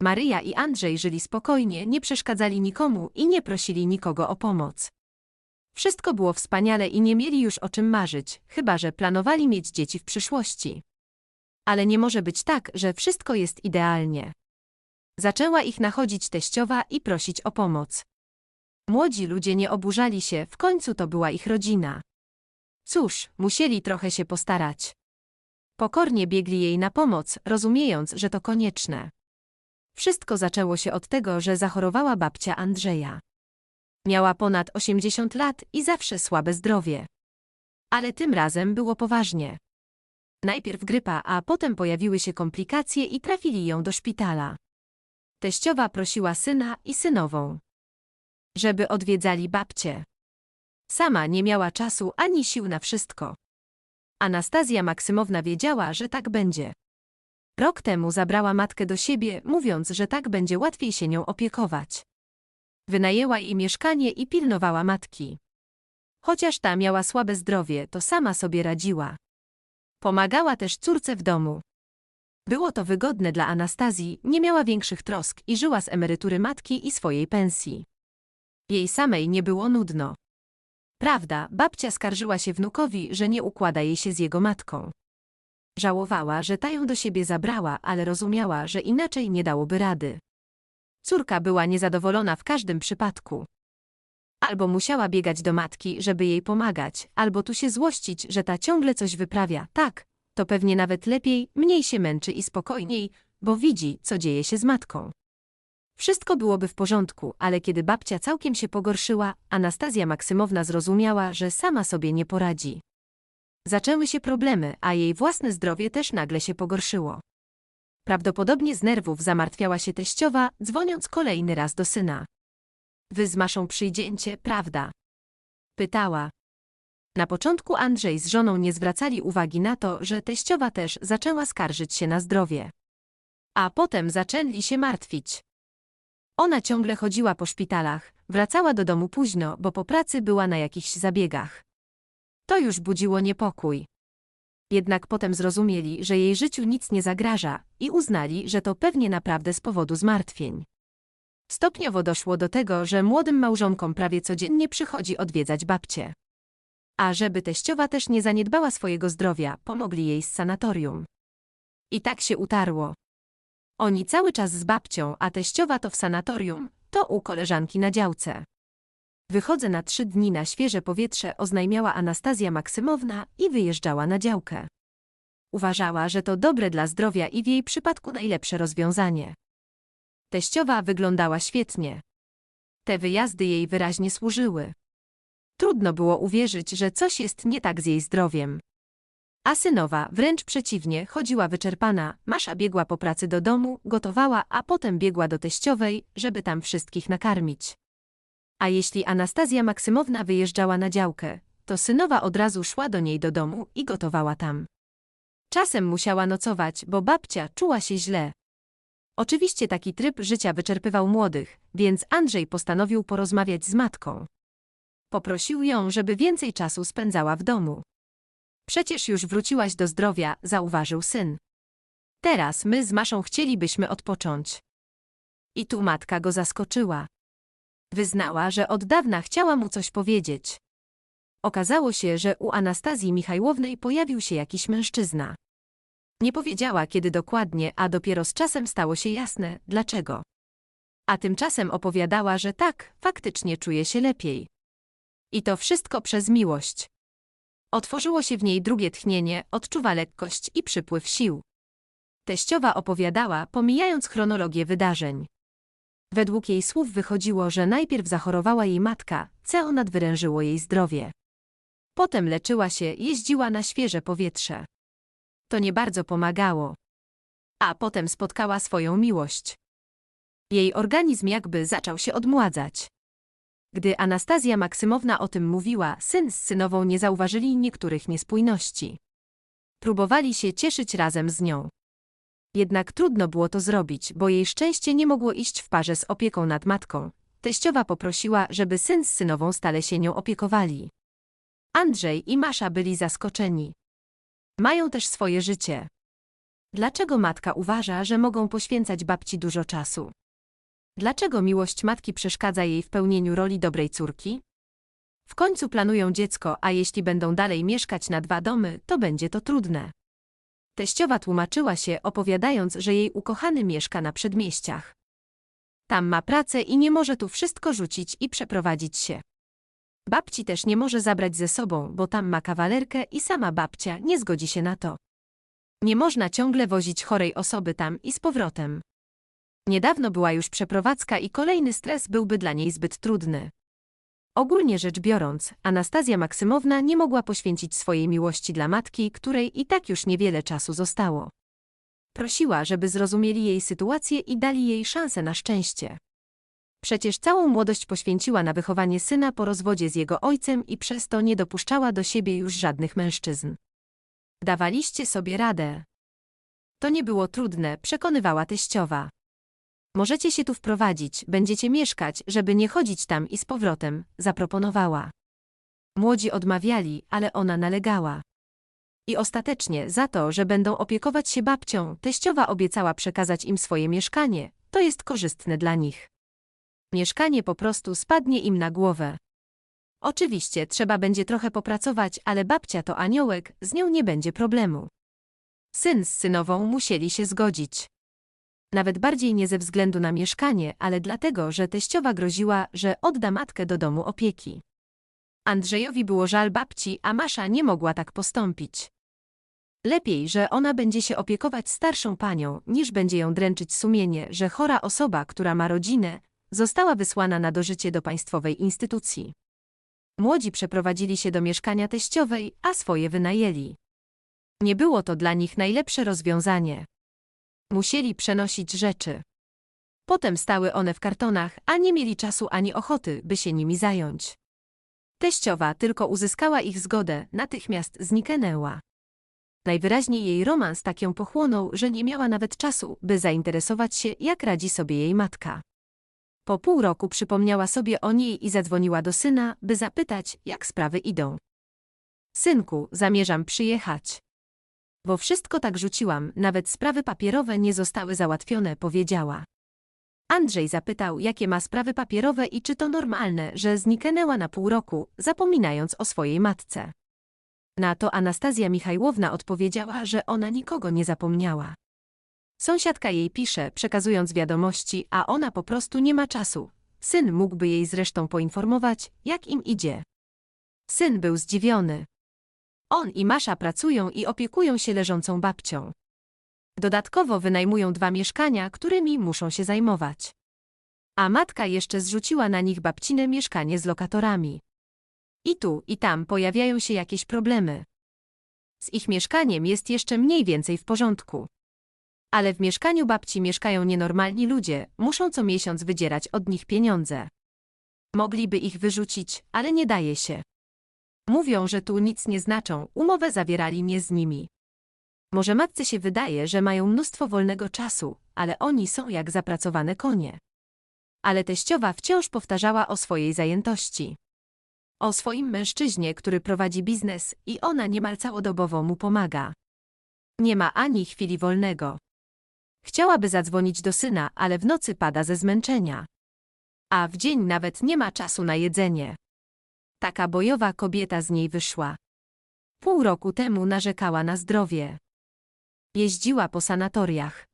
Maryja i Andrzej żyli spokojnie, nie przeszkadzali nikomu i nie prosili nikogo o pomoc. Wszystko było wspaniale i nie mieli już o czym marzyć, chyba że planowali mieć dzieci w przyszłości. Ale nie może być tak, że wszystko jest idealnie. Zaczęła ich nachodzić teściowa i prosić o pomoc. Młodzi ludzie nie oburzali się, w końcu to była ich rodzina. Cóż, musieli trochę się postarać. Pokornie biegli jej na pomoc, rozumiejąc, że to konieczne. Wszystko zaczęło się od tego, że zachorowała babcia Andrzeja. Miała ponad 80 lat i zawsze słabe zdrowie. Ale tym razem było poważnie. Najpierw grypa, a potem pojawiły się komplikacje i trafili ją do szpitala. Teściowa prosiła syna i synową, żeby odwiedzali babcię. Sama nie miała czasu ani sił na wszystko. Anastazja Maksymowna wiedziała, że tak będzie. Rok temu zabrała matkę do siebie, mówiąc, że tak będzie łatwiej się nią opiekować. Wynajęła jej mieszkanie i pilnowała matki. Chociaż ta miała słabe zdrowie, to sama sobie radziła. Pomagała też córce w domu. Było to wygodne dla Anastazji, nie miała większych trosk i żyła z emerytury matki i swojej pensji. Jej samej nie było nudno. Prawda, babcia skarżyła się wnukowi, że nie układa jej się z jego matką. Żałowała, że ta ją do siebie zabrała, ale rozumiała, że inaczej nie dałoby rady. Córka była niezadowolona w każdym przypadku. Albo musiała biegać do matki, żeby jej pomagać, albo tu się złościć, że ta ciągle coś wyprawia. Tak, to pewnie nawet lepiej, mniej się męczy i spokojniej, bo widzi, co dzieje się z matką. Wszystko byłoby w porządku, ale kiedy babcia całkiem się pogorszyła, Anastazja Maksymowna zrozumiała, że sama sobie nie poradzi. Zaczęły się problemy, a jej własne zdrowie też nagle się pogorszyło. Prawdopodobnie z nerwów zamartwiała się teściowa, dzwoniąc kolejny raz do syna. Wy z Maszą przyjdziecie, prawda? Pytała. Na początku Andrzej z żoną nie zwracali uwagi na to, że teściowa też zaczęła skarżyć się na zdrowie. A potem zaczęli się martwić. Ona ciągle chodziła po szpitalach, wracała do domu późno, bo po pracy była na jakichś zabiegach. To już budziło niepokój. Jednak potem zrozumieli, że jej życiu nic nie zagraża i uznali, że to pewnie naprawdę z powodu zmartwień. Stopniowo doszło do tego, że młodym małżonkom prawie codziennie przychodzi odwiedzać babcię. A żeby teściowa też nie zaniedbała swojego zdrowia, pomogli jej z sanatorium. I tak się utarło. Oni cały czas z babcią, a teściowa to w sanatorium, to u koleżanki na działce. Wychodzę na trzy dni na świeże powietrze, oznajmiała Anastazja Maksymowna i wyjeżdżała na działkę. Uważała, że to dobre dla zdrowia i w jej przypadku najlepsze rozwiązanie. Teściowa wyglądała świetnie. Te wyjazdy jej wyraźnie służyły. Trudno było uwierzyć, że coś jest nie tak z jej zdrowiem. A synowa, wręcz przeciwnie, chodziła wyczerpana, Masza biegła po pracy do domu, gotowała, a potem biegła do teściowej, żeby tam wszystkich nakarmić. A jeśli Anastazja Maksymowna wyjeżdżała na działkę, to synowa od razu szła do niej do domu i gotowała tam. Czasem musiała nocować, bo babcia czuła się źle. Oczywiście taki tryb życia wyczerpywał młodych, więc Andrzej postanowił porozmawiać z matką. Poprosił ją, żeby więcej czasu spędzała w domu. Przecież już wróciłaś do zdrowia, zauważył syn. Teraz my z Maszą chcielibyśmy odpocząć. I tu matka go zaskoczyła. Wyznała, że od dawna chciała mu coś powiedzieć. Okazało się, że u Anastazji Michajłownej pojawił się jakiś mężczyzna. Nie powiedziała kiedy dokładnie, a dopiero z czasem stało się jasne, dlaczego. A tymczasem opowiadała, że tak, faktycznie czuje się lepiej. I to wszystko przez miłość. Otworzyło się w niej drugie tchnienie, odczuwa lekkość i przypływ sił. Teściowa opowiadała, pomijając chronologię wydarzeń. Według jej słów wychodziło, że najpierw zachorowała jej matka, co nadwyrężyło jej zdrowie. Potem leczyła się, jeździła na świeże powietrze. To nie bardzo pomagało. A potem spotkała swoją miłość. Jej organizm jakby zaczął się odmładzać. Gdy Anastazja Maksymowna o tym mówiła, syn z synową nie zauważyli niektórych niespójności. Próbowali się cieszyć razem z nią. Jednak trudno było to zrobić, bo jej szczęście nie mogło iść w parze z opieką nad matką. Teściowa poprosiła, żeby syn z synową stale się nią opiekowali. Andrzej i Masza byli zaskoczeni. Mają też swoje życie. Dlaczego matka uważa, że mogą poświęcać babci dużo czasu? Dlaczego miłość matki przeszkadza jej w pełnieniu roli dobrej córki? W końcu planują dziecko, a jeśli będą dalej mieszkać na dwa domy, to będzie to trudne. Teściowa tłumaczyła się, opowiadając, że jej ukochany mieszka na przedmieściach. Tam ma pracę i nie może tu wszystko rzucić i przeprowadzić się. Babci też nie może zabrać ze sobą, bo tam ma kawalerkę i sama babcia nie zgodzi się na to. Nie można ciągle wozić chorej osoby tam i z powrotem. Niedawno była już przeprowadzka i kolejny stres byłby dla niej zbyt trudny. Ogólnie rzecz biorąc, Anastazja Maksymowna nie mogła poświęcić swojej miłości dla matki, której i tak już niewiele czasu zostało. Prosiła, żeby zrozumieli jej sytuację i dali jej szansę na szczęście. Przecież całą młodość poświęciła na wychowanie syna po rozwodzie z jego ojcem i przez to nie dopuszczała do siebie już żadnych mężczyzn. Dawaliście sobie radę. To nie było trudne, przekonywała teściowa. Możecie się tu wprowadzić, będziecie mieszkać, żeby nie chodzić tam i z powrotem, zaproponowała. Młodzi odmawiali, ale ona nalegała. I ostatecznie, za to, że będą opiekować się babcią, teściowa obiecała przekazać im swoje mieszkanie, to jest korzystne dla nich. Mieszkanie po prostu spadnie im na głowę. Oczywiście trzeba będzie trochę popracować, ale babcia to aniołek, z nią nie będzie problemu. Syn z synową musieli się zgodzić. Nawet bardziej nie ze względu na mieszkanie, ale dlatego, że teściowa groziła, że odda matkę do domu opieki. Andrzejowi było żal babci, a Masza nie mogła tak postąpić. Lepiej, że ona będzie się opiekować starszą panią, niż będzie ją dręczyć sumienie, że chora osoba, która ma rodzinę, została wysłana na dożycie do państwowej instytucji. Młodzi przeprowadzili się do mieszkania teściowej, a swoje wynajęli. Nie było to dla nich najlepsze rozwiązanie. Musieli przenosić rzeczy. Potem stały one w kartonach, a nie mieli czasu ani ochoty, by się nimi zająć. Teściowa tylko uzyskała ich zgodę, natychmiast zniknęła. Najwyraźniej jej romans tak ją pochłonął, że nie miała nawet czasu, by zainteresować się, jak radzi sobie jej matka. Po pół roku przypomniała sobie o niej i zadzwoniła do syna, by zapytać, jak sprawy idą. Synku, zamierzam przyjechać. Bo wszystko tak rzuciłam, nawet sprawy papierowe nie zostały załatwione, powiedziała. Andrzej zapytał, jakie ma sprawy papierowe i czy to normalne, że zniknęła na pół roku, zapominając o swojej matce. Na to Anastazja Michajłowna odpowiedziała, że ona nikogo nie zapomniała. Sąsiadka jej pisze, przekazując wiadomości, a ona po prostu nie ma czasu. Syn mógłby jej zresztą poinformować, jak im idzie. Syn był zdziwiony. On i Masza pracują i opiekują się leżącą babcią. Dodatkowo wynajmują dwa mieszkania, którymi muszą się zajmować. A matka jeszcze zrzuciła na nich babcine mieszkanie z lokatorami. I tu, i tam pojawiają się jakieś problemy. Z ich mieszkaniem jest jeszcze mniej więcej w porządku. Ale w mieszkaniu babci mieszkają nienormalni ludzie, muszą co miesiąc wydzierać od nich pieniądze. Mogliby ich wyrzucić, ale nie daje się. Mówią, że tu nic nie znaczą, umowę zawierali nie z nimi. Może matce się wydaje, że mają mnóstwo wolnego czasu, ale oni są jak zapracowane konie. Ale teściowa wciąż powtarzała o swojej zajętości. O swoim mężczyźnie, który prowadzi biznes i ona niemal całodobowo mu pomaga. Nie ma ani chwili wolnego. Chciałaby zadzwonić do syna, ale w nocy pada ze zmęczenia. A w dzień nawet nie ma czasu na jedzenie. Taka bojowa kobieta z niej wyszła. Pół roku temu narzekała na zdrowie. Jeździła po sanatoriach.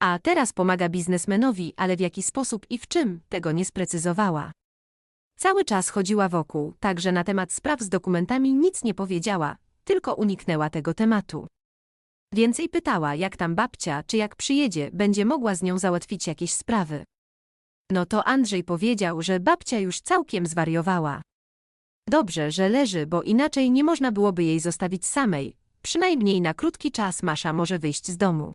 A teraz pomaga biznesmenowi, ale w jaki sposób i w czym, tego nie sprecyzowała. Cały czas chodziła wokół, także na temat spraw z dokumentami nic nie powiedziała, tylko uniknęła tego tematu. Więcej pytała, jak tam babcia, czy jak przyjedzie, będzie mogła z nią załatwić jakieś sprawy. No to Andrzej powiedział, że babcia już całkiem zwariowała. Dobrze, że leży, bo inaczej nie można byłoby jej zostawić samej. Przynajmniej na krótki czas Masza może wyjść z domu.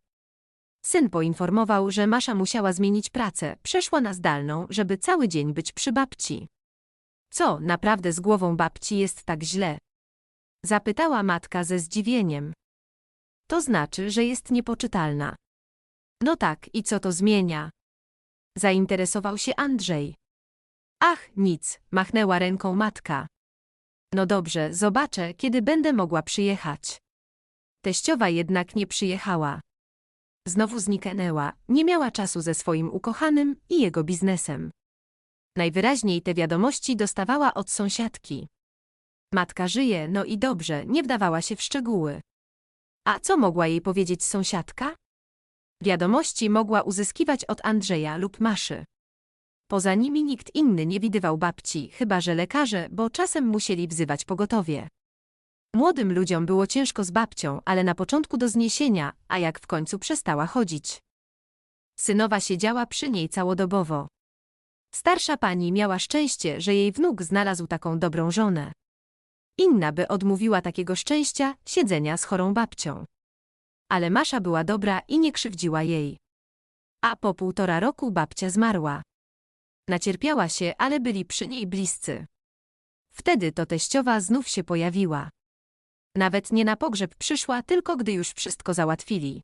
Syn poinformował, że Masza musiała zmienić pracę, przeszła na zdalną, żeby cały dzień być przy babci. Co, naprawdę z głową babci jest tak źle? Zapytała matka ze zdziwieniem. To znaczy, że jest niepoczytalna. No tak, i co to zmienia? Zainteresował się Andrzej. Ach, nic, machnęła ręką matka. No dobrze, zobaczę, kiedy będę mogła przyjechać. Teściowa jednak nie przyjechała. Znowu zniknęła, nie miała czasu ze swoim ukochanym i jego biznesem. Najwyraźniej te wiadomości dostawała od sąsiadki. Matka żyje, no i dobrze, nie wdawała się w szczegóły. A co mogła jej powiedzieć sąsiadka? Wiadomości mogła uzyskiwać od Andrzeja lub Maszy. Poza nimi nikt inny nie widywał babci, chyba że lekarze, bo czasem musieli wzywać pogotowie. Młodym ludziom było ciężko z babcią, ale na początku do zniesienia, a jak w końcu przestała chodzić. Synowa siedziała przy niej całodobowo. Starsza pani miała szczęście, że jej wnuk znalazł taką dobrą żonę. Inna by odmówiła takiego szczęścia siedzenia z chorą babcią. Ale Masza była dobra i nie krzywdziła jej. A po półtora roku babcia zmarła. Nacierpiała się, ale byli przy niej bliscy. Wtedy to teściowa znów się pojawiła. Nawet nie na pogrzeb przyszła, tylko gdy już wszystko załatwili.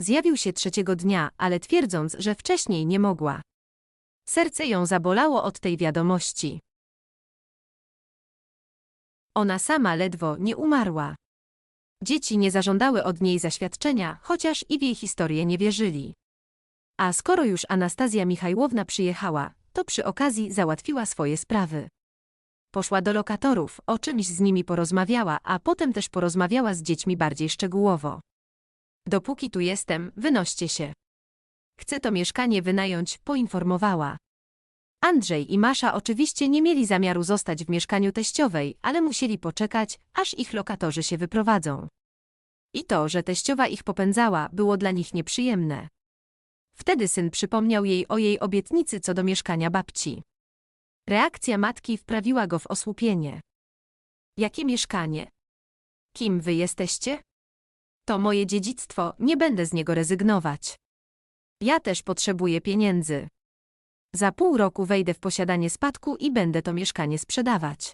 Zjawił się trzeciego dnia, ale twierdząc, że wcześniej nie mogła. Serce ją zabolało od tej wiadomości. Ona sama ledwo nie umarła. Dzieci nie zażądały od niej zaświadczenia, chociaż i w jej historię nie wierzyli. A skoro już Anastazja Michajłowna przyjechała, to przy okazji załatwiła swoje sprawy. Poszła do lokatorów, o czymś z nimi porozmawiała, a potem też porozmawiała z dziećmi bardziej szczegółowo. Dopóki tu jestem, wynoście się. Chcę to mieszkanie wynająć, poinformowała. Andrzej i Masza oczywiście nie mieli zamiaru zostać w mieszkaniu teściowej, ale musieli poczekać, aż ich lokatorzy się wyprowadzą. I to, że teściowa ich popędzała, było dla nich nieprzyjemne. Wtedy syn przypomniał jej o jej obietnicy co do mieszkania babci. Reakcja matki wprawiła go w osłupienie. Jakie mieszkanie? Kim wy jesteście? To moje dziedzictwo, nie będę z niego rezygnować. Ja też potrzebuję pieniędzy. Za pół roku wejdę w posiadanie spadku i będę to mieszkanie sprzedawać.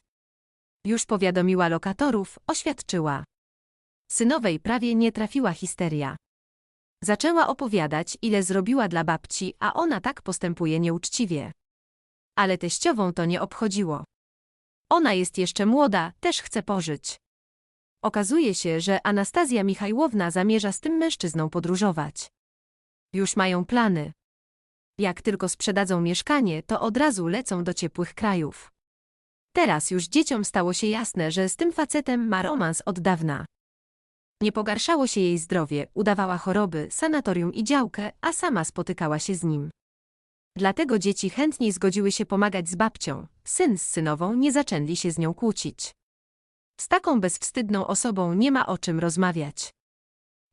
Już powiadomiła lokatorów, oświadczyła. Synowej prawie nie trafiła histeria. Zaczęła opowiadać, ile zrobiła dla babci, a ona tak postępuje nieuczciwie. Ale teściową to nie obchodziło. Ona jest jeszcze młoda, też chce pożyć. Okazuje się, że Anastazja Michajłowna zamierza z tym mężczyzną podróżować. Już mają plany. Jak tylko sprzedadzą mieszkanie, to od razu lecą do ciepłych krajów. Teraz już dzieciom stało się jasne, że z tym facetem ma romans od dawna. Nie pogarszało się jej zdrowie, udawała choroby, sanatorium i działkę, a sama spotykała się z nim. Dlatego dzieci chętniej zgodziły się pomagać z babcią, syn z synową nie zaczęli się z nią kłócić. Z taką bezwstydną osobą nie ma o czym rozmawiać.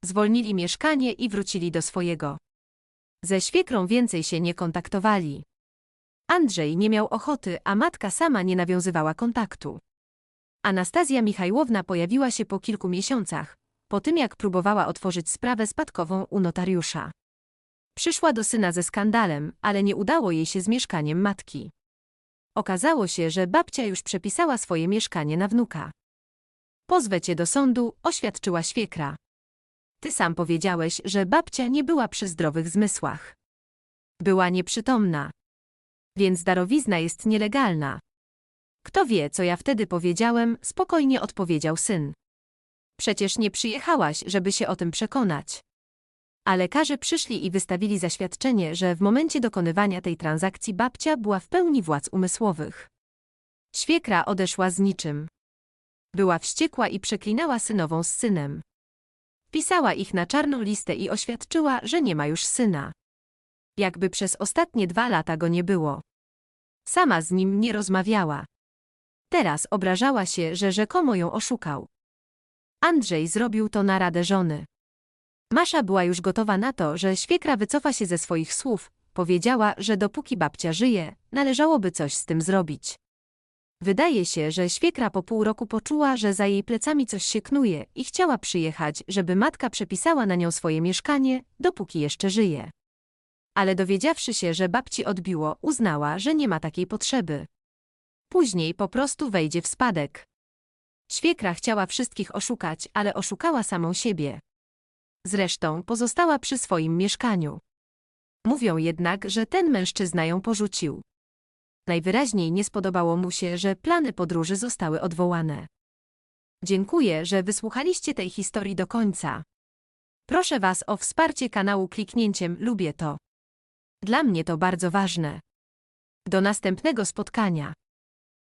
Zwolnili mieszkanie i wrócili do swojego. Ze świekrą więcej się nie kontaktowali. Andrzej nie miał ochoty, a matka sama nie nawiązywała kontaktu. Anastazja Michajłowna pojawiła się po kilku miesiącach, po tym jak próbowała otworzyć sprawę spadkową u notariusza. Przyszła do syna ze skandalem, ale nie udało jej się z mieszkaniem matki. Okazało się, że babcia już przepisała swoje mieszkanie na wnuka. Pozwę cię do sądu, oświadczyła świekra. Ty sam powiedziałeś, że babcia nie była przy zdrowych zmysłach. Była nieprzytomna. Więc darowizna jest nielegalna. Kto wie, co ja wtedy powiedziałem, spokojnie odpowiedział syn. Przecież nie przyjechałaś, żeby się o tym przekonać. A lekarze przyszli i wystawili zaświadczenie, że w momencie dokonywania tej transakcji babcia była w pełni władz umysłowych. Świekra odeszła z niczym. Była wściekła i przeklinała synową z synem. Pisała ich na czarną listę i oświadczyła, że nie ma już syna. Jakby przez ostatnie dwa lata go nie było. Sama z nim nie rozmawiała. Teraz obrażała się, że rzekomo ją oszukał. Andrzej zrobił to na radę żony. Masza była już gotowa na to, że świekra wycofa się ze swoich słów, powiedziała, że dopóki babcia żyje, należałoby coś z tym zrobić. Wydaje się, że świekra po pół roku poczuła, że za jej plecami coś się knuje i chciała przyjechać, żeby matka przepisała na nią swoje mieszkanie, dopóki jeszcze żyje. Ale dowiedziawszy się, że babci odbiło, uznała, że nie ma takiej potrzeby. Później po prostu wejdzie w spadek. Świekra chciała wszystkich oszukać, ale oszukała samą siebie. Zresztą pozostała przy swoim mieszkaniu. Mówią jednak, że ten mężczyzna ją porzucił. Najwyraźniej nie spodobało mu się, że plany podróży zostały odwołane. Dziękuję, że wysłuchaliście tej historii do końca. Proszę Was o wsparcie kanału kliknięciem lubię to. Dla mnie to bardzo ważne. Do następnego spotkania.